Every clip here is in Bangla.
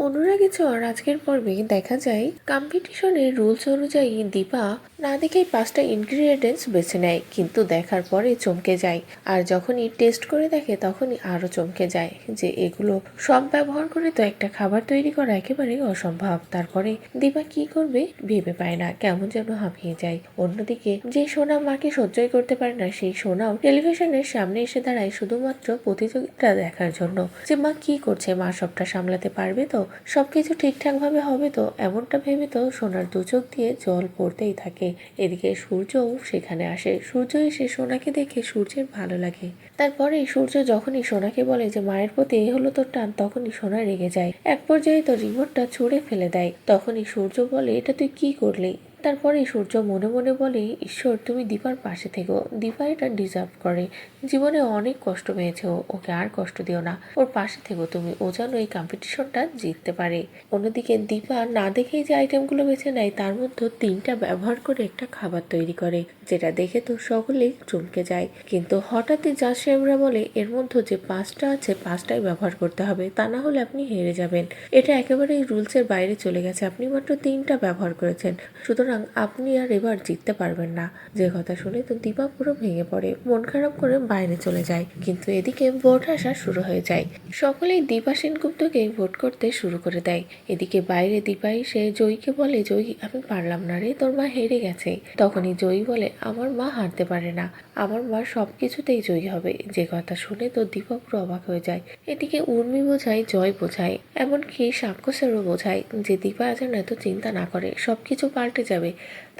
অনুরাগী চর আজকের পর্বে দেখা যায় কম্পিটিশনের রুলস অনুযায়ী দীপা না দেখেই পাঁচটা ইনগ্রিডিয়েন্টস বেছে নেয়, কিন্তু দেখার পরে চমকে যায়। আর যখনই টেস্ট করে দেখে, তখনই আরও চমকে যায় যে এগুলো সব ব্যবহার করে তো একটা খাবার তৈরি করা একেবারেই অসম্ভব। তারপরে দিবা কি করবে ভেবে পায় না, কেমন যেন হাঁপিয়ে যায়। অন্যদিকে যে সোনা মাকে সহ্যই করতে পারে না, সেই সোনাও টেলিভিশনের সামনে এসে দাঁড়ায় শুধুমাত্র প্রতিযোগিতা দেখার জন্য। যে মা কি করছে, মা সবটা সামলাতে পারবে তো? সবকিছু ঠিকঠাক ভাবে হবে তো? এমনটা ভেবে তো সোনার দু চোখ দিয়ে জল পড়তেই থাকে। এদিকে সূর্যও সেখানে আসে। সূর্য এসে সোনাকে দেখে সূর্যের ভালো লাগে। তারপরে সূর্য যখনই সোনাকে বলে যে, মায়ের প্রতি এই হলো তোর টান, তখনই সোনা রেগে যায়। এক পর্যায়ে তোর রিমোটটা ছুঁড়ে ফেলে দেয়। তখনই সূর্য বলে, এটা তুই কি করলি? তারপরে সূর্য মনে মনে বলে, ঈশ্বর, তুমি দীপার পাশে থেকো। দীপা এটা ডিজার্ভ করে। জীবনে অনেক কষ্ট পেয়েছে ও, ওকে আর কষ্ট দিও না। ওর পাশে থেকো তুমি। ও যেন এই কম্পিটিশনটা জিততে পারে। অন্যদিকে দীপা না দেখেই যে আইটেমগুলো বেছে নেয়, তার মধ্যে তিনটা ব্যবহার করে একটা খাবার তৈরি করে, যেটা দেখে তো সকলেই চমকে যায়। কিন্তু হঠাৎই জাজ সাহেবরা বলে, এর মধ্যে যে পাঁচটা আছে, পাঁচটাই ব্যবহার করতে হবে। তা না হলে আপনি হেরে যাবেন। এটা একেবারেই রুলসের বাইরে চলে গেছে। আপনি মাত্র তিনটা ব্যবহার করেছেন। সুতরাং আপনি আর এবার জিততে পারবেন না। যে কথা শুনে তো দীপা পুরো ভেঙে পড়ে, মন খারাপ করে বাইরে চলে যায়। কিন্তু এদিকে ভোট আসা শুরু হয়ে যায়। সকলেই দীপা সেনগুপ্তকে ভোট করতে শুরু করে দেয়। এদিকে বাইরে দীপা এসে জয়ীকে বলে, জয়ী, আমি পারলাম না রে, তোর মা হেরে গেছে। তখনই জয়ী বলে, আমার মা হারতে পারে না। আমার মা সব কিছুতেই জয়ী হবে। যে কথা শুনে তো দীপা পুরো অবাক হয়ে যায়। এদিকে উর্মি বোঝায়, জয় বোঝায়, এমনকি সাক্ষ্য স্যারও বোঝায় যে দীপা যেন এত চিন্তা না করে সব কিছু পাল্টে যাবে।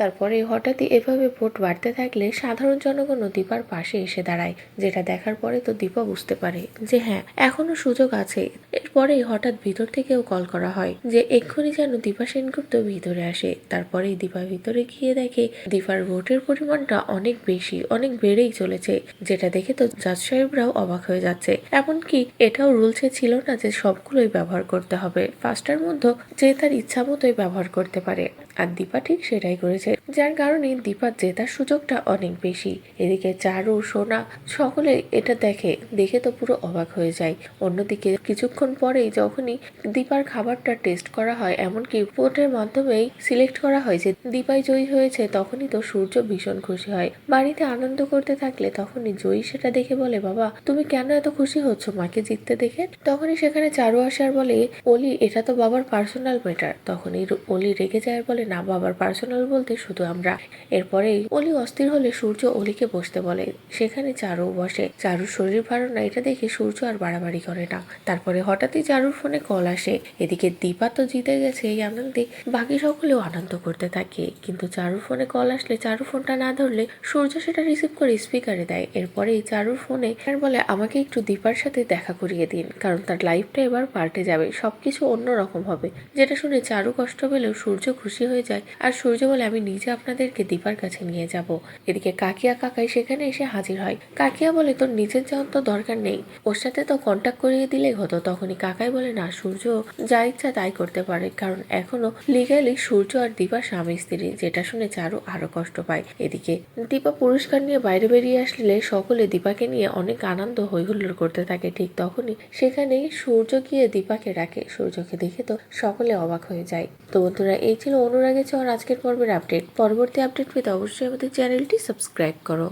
তারপরে হঠাৎই এভাবে ভোট বাড়তে থাকলে সাধারণ জনগণও দীপার পাশে এসে দাঁড়ায়। যেটা দেখার পরে তো দীপা বুঝতে পারে যে হ্যাঁ এখনও সুযোগ আছে। এরপরেই হঠাৎ ভিতর থেকেও কল করা হয় যে এক্ষুনি যেন দীপা সেনগুপ্ত ভিতরে আসে। তারপরেই দীপা ভিতরে গিয়ে দেখে দীপার ভোটের পরিমাণটা অনেক বেশি, অনেক বেড়েই চলেছে। যেটা দেখে তো জাজ সাহেবরাও অবাক হয়ে যাচ্ছে। এমনকি এটাও রুলসে ছিল না যে সবগুলোই ব্যবহার করতে হবে। পাঁচটার মধ্যে যে তার ইচ্ছা মতোই ব্যবহার করতে পারে। আর দীপা ঠিক সেটাই করেছে, যার কারণে দীপার জেতার সুযোগটা অনেক বেশি। এদিকে চারু, সোনা সকলে এটা দেখে দেখে তো পুরো অবাক হয়ে যায়। অন্যদিকে কিছুক্ষণ পরেই যখনই দীপার খাবারটা টেস্ট করা হয়, এমনকি ভোটের মাধ্যমেই সিলেক্ট করা হয় যে দীপাই জয়ী হয়েছে, তখনই তো সূর্য ভীষণ খুশি হয়। বাড়িতে আনন্দ করতে থাকলে তখনই জয়ী সেটা দেখে বলে, বাবা, তুমি কেন এত খুশি হচ্ছ? মাকে জিততে দেখে? তখনই সেখানে চারু আসার বলে, অলি, এটা তো বাবার পার্সোনাল ম্যাটার তখনই অলি রেগে যায় বলে না বাবার পার্সোনাল বলতে শুধু আমরা। এরপরেই অলি অস্থির হলে সূর্য অলিকে বসতে বলে, সেখানে চারু বসে। চারুর শরীর ভালো না, এটা দেখে সূর্য আর বাড়াবাড়ি করে না। তারপরে হঠাৎই চারুর ফোনে কল আসে। এদিকে দীপা তো জিতে গেছে এই আনন্দে বাকি সকলেও আনন্দ করতে থাকে। কিন্তু চারুর ফোনে কল আসলে চারু ফোনটা না ধরলে সূর্য সেটা রিসিভ করে স্পিকারে দেয়। এরপরেই চারুর ফোনে আর বলে, আমাকে একটু দীপার সাথে দেখা করিয়ে দিন, কারণ তার লাইফটা এবার পাল্টে যাবে। সবকিছু অন্যরকম হবে। যেটা শুনে চারু কষ্ট পেলেও সূর্য খুশি হয়ে যায়। আর সূর্য বলে, আমি নিজে আপনাদেরকে দীপার কাছে নিয়ে যাব। এদিকে কাকিয়া কাকাই সেখানে এসে হাজির হয়। কাকিয়া বলে, তোর নিজের যাওয়ার তো দরকার নেই। ওর সাথে তো কন্ট্যাক্ট করিয়ে দিলেই হতো। তখনই কাকাই বলে, না, সূর্য যা ইচ্ছা তাই করতে পারে। কারণ এখনও লিগালি সূর্য আর দীপা স্বামী স্ত্রী, যেটা শুনে চারু আরও কষ্ট পায়। এদিকে দীপা পুরস্কার নিয়ে বাইরে বেরিয়ে আসলে সকলে দীপাকে নিয়ে অনেক আনন্দ হৈহুল্লোড় করতে থাকে। ঠিক তখনই সেখানে সূর্য গিয়ে দীপাকে ডাকে। সূর্যকে দেখে তো সকলে অবাক হয়ে যায়। তো বন্ধুরা, এই ছিল অনুরাগে চাওয়ার আজকের পর্বের আপডেট পরবর্তী আপডেট পেতে অবশ্যই আমাদের চ্যানেলটি সাবস্ক্রাইব করো।